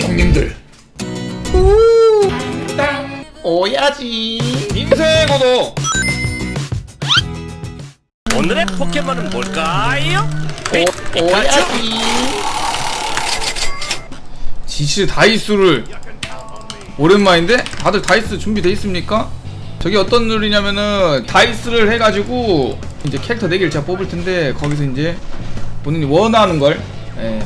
형님들. 땅 오야지. 인생 고도. 오늘의 포켓몬은 뭘까요? 오, 오야지. 지시 다이스를 오랜만인데 다들 다이스 준비돼 있습니까? 저게 어떤 룰이냐면은 다이스를 해가지고 이제 캐릭터 4개를 제가 뽑을 텐데 거기서 이제 본인이 원하는 걸 예,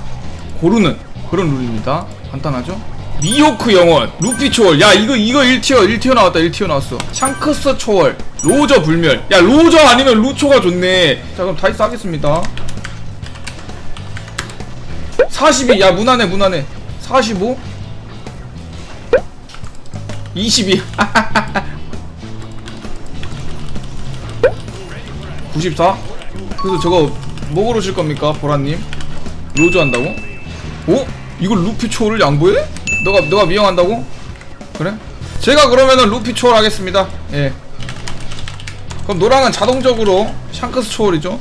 고르는 그런 룰입니다 간단하죠? 미호크 영원, 루피 초월 야 이거 이거 1티어 1티어 나왔다 1티어 나왔어 샹크스 초월, 로저 불멸 야 로저 아니면 루초가 좋네 자 그럼 다이스 하겠습니다 42. 야, 무난해, 무난해. 45. 22. 94. 그래서 저거 뭐 고르실 겁니까, 보라님? 로즈 한다고? 오? 이걸 루피 초월을 양보해? 너가 너가 미용한다고? 그래? 제가 그러면은 루피 초월 하겠습니다. 예. 그럼 노랑은 자동적으로 샹크스 초월이죠?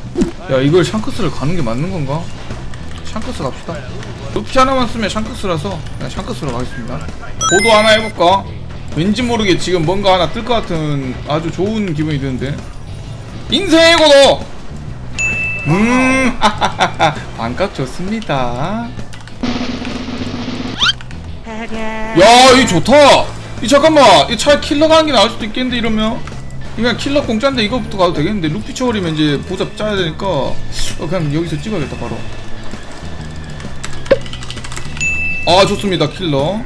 야, 이걸 샹크스를 가는 게 맞는 건가? 샹크스 갑시다. 루피 하나만 쓰면 샹크스라서 그냥 샹크스로 가겠습니다. 고도 하나 해볼까? 왠지 모르게 지금 뭔가 하나 뜰 것 같은 아주 좋은 기분이 드는데. 인생의 고도! 음, 반값 좋습니다. 야, 이 좋다! 이 잠깐만, 이 차라리 킬러 가는 게 나을 수도 있겠는데, 이러면? 이거 그냥 킬러 공짜인데 이거부터 가도 되겠는데, 루피 초월이면 이제 보잡 짜야 되니까, 어, 그냥 여기서 찍어야겠다, 바로. 아 좋습니다 킬러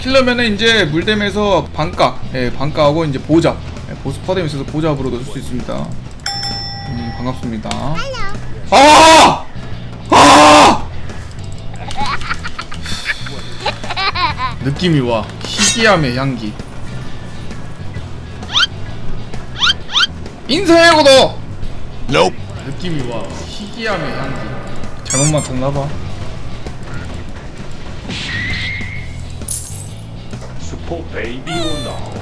킬러면은 이제 물댐에서 반각 예 반각하고 이제 보잡 예, 보스 퍼뎀에 있어서 보잡으로 넣을 수 있습니다 음 반갑습니다 아! 아! 느낌이 와. 희귀함의 향기. 인생의 고도! 느낌이 와. 희귀함의 향기. 잘못 맡았나봐. 슈퍼 베이비 오너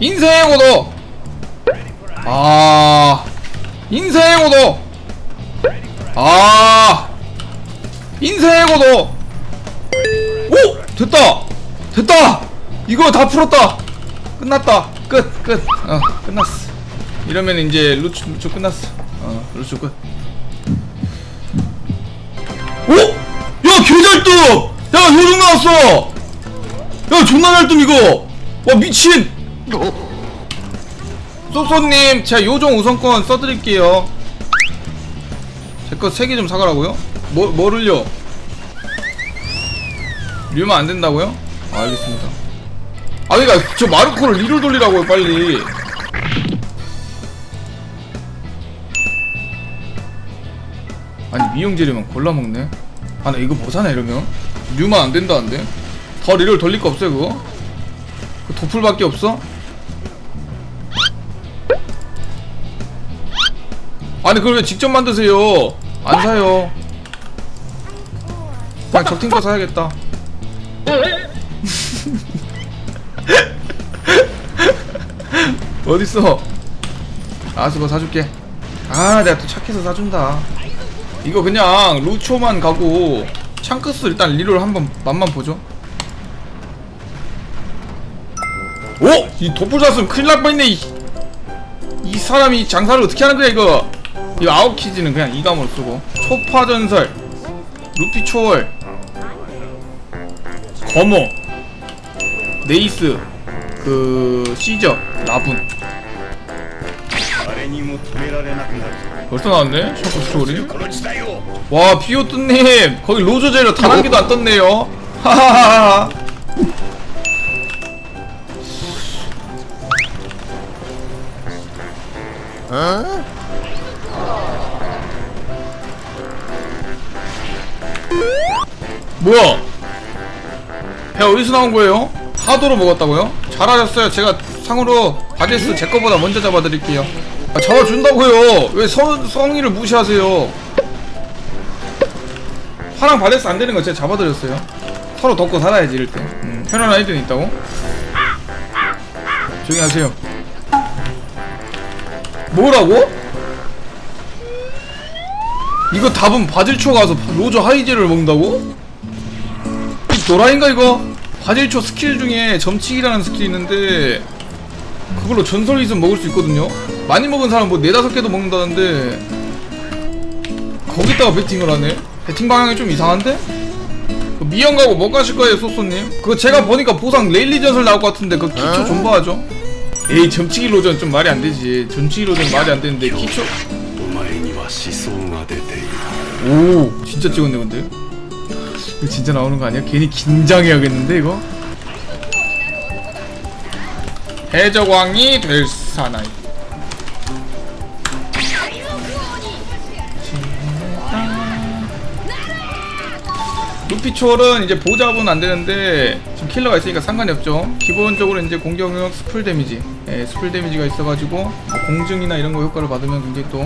인생의 고도! 아. 인생의 고도! 아. 인생의 고도! 오 됐다 됐다 이거 다 풀었다 끝났다 끝 끝 어 끝났어 이러면 이제 루츠 루츠 끝났어 어 루츠 끝 오! 야 개잘뜸! 야 요즘 나왔어! 야 존나 잘뜸 이거! 와 미친! 쏘쏘님 제가 요정 우선권 써드릴게요 제 거 세 개 좀 사가라고요? 뭐, 뭐를요? 류면 안 된다고요? 아, 알겠습니다. 아 그니까 저 마르코를 리를 돌리라고요 빨리. 아니 미용재료만 골라먹네? 아 나 이거 뭐 사나 이러면? 류만 안 된다는데? 더 리를 돌릴 거 없어요 그거? 그 도플밖에 없어? 아니 그걸 왜 직접 만드세요? 안 사요. 그냥 적팀 거 사야겠다 어딨어? 알았어 그거 사줄게. 아 내가 또 착해서 사준다. 이거 그냥 루초만 가고 창크스 일단 리롤 한번 맛만 보죠. 오! 이 도플 샀으면 큰일 날 뻔했네 이, 이 사람이 장사를 어떻게 하는 거야 이거? 이거 아웃키즈는 그냥 이감으로 쓰고. 초파전설 루피 초월 어머 네이스 그 시저 라분 벌써 나왔네? 샤프 스토리 와 피오뚜님 거기 로저제로 단 한 개도 안 떴네요 하하하하 어? 뭐야 배 어디서 나온 거예요? 하도로 먹었다고요? 잘하셨어요 제가 상으로 바게스 제 거보다 먼저 잡아드릴게요 아, 잡아준다고요 왜 성, 성의를 무시하세요 화랑 바데스 안 되는 거 제가 잡아드렸어요. 서로 덮고 살아야지 이럴 때. 음, 편안한 아이들이 있다고? 조용히 하세요. 뭐라고? 이거 답은 바질초 가서 로저 하이제를 먹는다고? 도라인가 이거? 화질초 스킬 중에 점치기라는 스킬이 있는데 그걸로 전설이 좀 먹을 수 있거든요. 많이 먹은 사람 뭐 네다섯 개도 먹는다는데 거기다가 배팅을 하네? 배팅 방향이 좀 이상한데? 미연 가고 뭐 가실 거예요 소소님? 그거 제가 보니까 보상 레일리 전설 나올 것 같은데 그거 기초 아. 존버하죠? 에이 점치기 로전 좀 말이 안 되지. 점치기 로전 말이 안 되는데 기초? 오 진짜 찍었네 근데. 이거 진짜 나오는 거 아니야? 괜히 긴장해야겠는데 이거 해적왕이 될 사나이 루피초월은 이제 보잡은 안 되는데 지금 킬러가 있으니까 상관이 없죠. 기본적으로 이제 공격력 스풀 데미지, 예, 스풀 데미지가 있어가지고 뭐 공증이나 이런 거 효과를 받으면 굉장히 또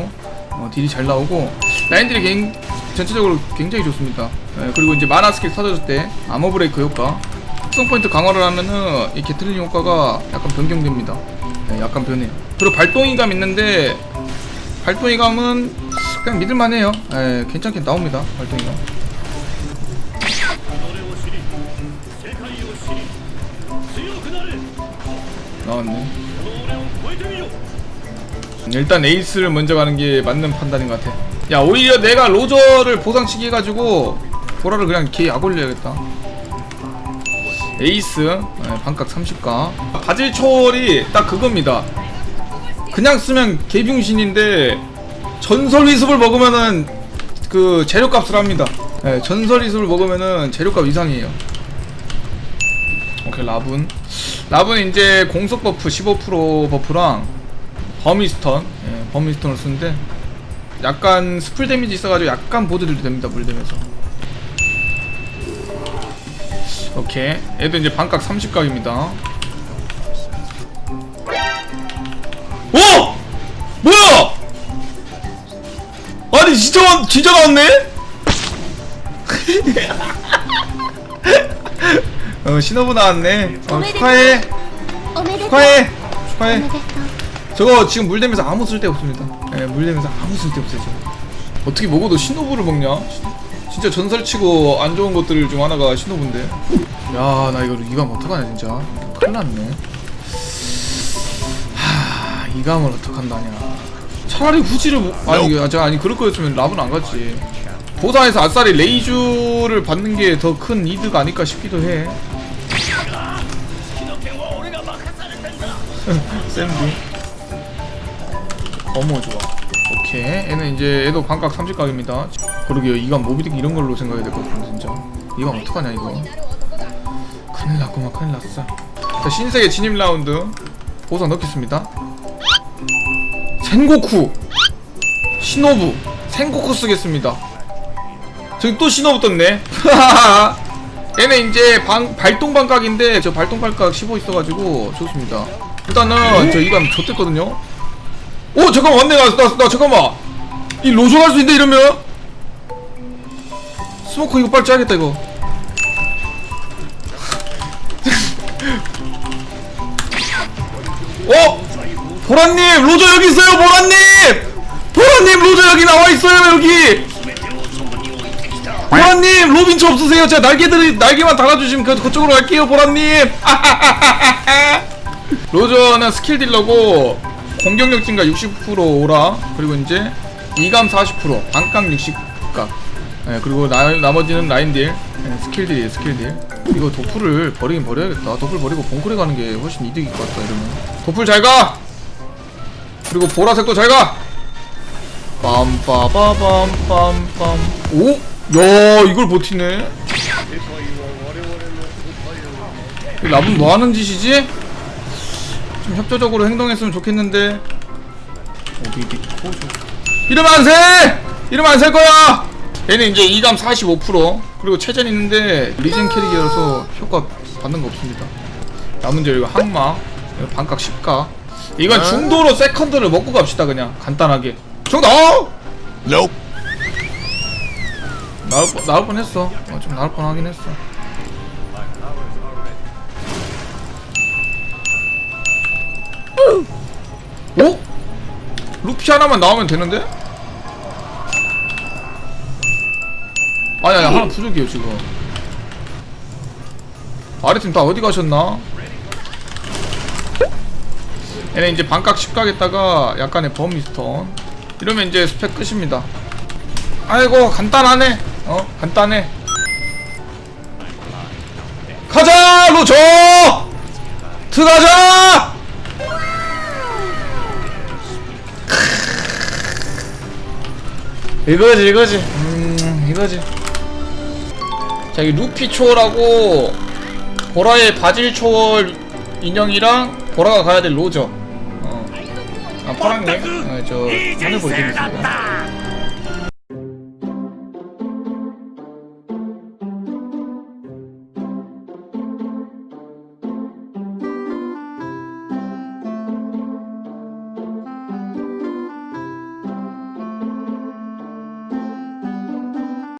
어, 딜이 잘 나오고 라인들이 개인, 전체적으로 굉장히 좋습니다. 예, 그리고 이제 마나 스킬 터졌을 때 아머 브레이크 효과, 특성 포인트 강화를 하면은 이 게틀린 효과가 약간 변경됩니다. 예, 약간 변해요. 그리고 발동이감 있는데 발동이감은 그냥 믿을만해요. 예, 괜찮게 나옵니다. 발동이감. 나왔네. 일단 에이스를 먼저 가는 게 맞는 판단인 것 같아. 야 오히려 내가 로저를 보상치기 해가지고 보라를 그냥 개 약올려야겠다. 에이스 네, 반각 30가 바질 초월이 딱 그겁니다. 그냥 쓰면 개병신인데 전설 위습을 먹으면은 그 재료값을 합니다. 네, 전설 위습을 먹으면은 재료값 이상이에요. 오케이 라분 라분 이제 공속 버프 15% 버프랑 버미스턴 예, 버미스턴을 쓰는데 약간 스풀 데미지 있어가지고 약간 보드들도 됩니다 물대면서. 오케이. 애들 이제 반각 30각입니다. 오! 뭐야! 아니 진짜 진짜 나왔네? 어 신호부 나왔네. 어, 축하해. 축하해. 축하해. 저거 지금 물대면서 아무 쓸데 없습니다. 예, 물대면서 아무 쓸데 없어요. 지금. 어떻게 먹어도 신호부를 먹냐? 진짜 전설치고 안 좋은 것들 중 하나가 신호부인데. 야, 나 이거 이감 어떡하냐 진짜. 큰일 났네. 하, 이감을 어떡한다냐. 차라리 후지를 못- 아니 이게- 아, 저 아니 그럴 거였으면 랍은 안 갔지. 보상에서 아싸리 레이주를 받는 게 더 큰 이득 아닐까 싶기도 해. 쌤디. 어머 좋아. 오케이. 얘는 이제 얘도 반각 30각입니다. 그러게요. 이건 모비딕 이런 걸로 생각해야 될 것 같은데 진짜. 이건 어떡하냐 이거. 큰일 났구만 큰일 났어. 자 신세계 진입 라운드. 보상 넣겠습니다. 센고쿠! 시노부. 센고쿠 쓰겠습니다. 저기 또 시노부 떴네. 얘는 이제 방, 발동 반각인데 저 발동 반각 15 있어가지고 좋습니다. 일단은 저 이건 좆됐거든요 오 잠깐만 왔네 나, 나, 나 잠깐만. 이 로조 갈수 있는데 이러면? 스모커 이거 빨리 짜야겠다 이거. 어? 보라님 로저 여기 있어요 보라님! 보라님 로저 여기 나와 있어요 여기! 보라님 로빈츠 없으세요? 제가 날개들이 날개만 달아주시면 그, 그쪽으로 갈게요 보라님. 로저는 스킬 딜러고 공격력 증가 60% 오라. 그리고 이제 이감 40% 반각 60각. 예, 그리고 나, 나머지는 라인 딜 예, 스킬 딜이에요 스킬 딜. 이거 도플을 버리긴 버려야겠다. 도플 버리고 봉쿨에 가는 게 훨씬 이득일 것 같다 이러면. 도플 잘가! 그리고 보라색도 잘가! 빰빠바밤빰빰. 오? 야 이걸 버티네. 이 라분 뭐하는 짓이지? 좀 협조적으로 행동했으면 좋겠는데. 어디 어디 코조 이러면 안돼 이러면 안살 거야! 얘는 이제 2감 45% 그리고 체전 있는데 리젠 캐릭이라서 효과 받는 거 없습니다. 남은 저 이거 항마 이거 반각 10가. 이건 중도로 세컨드를 먹고 갑시다 그냥. 간단하게. 중도 어! Nope. 나올, 뻔- 나올 뻔했어. 어, 좀 나올 뻔하긴 했어 루피 하나만 나오면 되는데? 아니 아니 하나 부족해요 지금. 아래팀 다 어디 가셨나? 얘네 이제 반각 10 가겠다가 약간의 범위스턴. 이러면 이제 스펙 끝입니다. 아이고 간단하네. 어 간단해. 가자 로저! 들어가자 이거지 이거지 음 이거지 자, 이 루피 초월하고 보라의 바질 초월 인형이랑 보라가 가야 될 로저. 어. 아, 파랑님, 어, 저 하늘 보여드리겠습니다.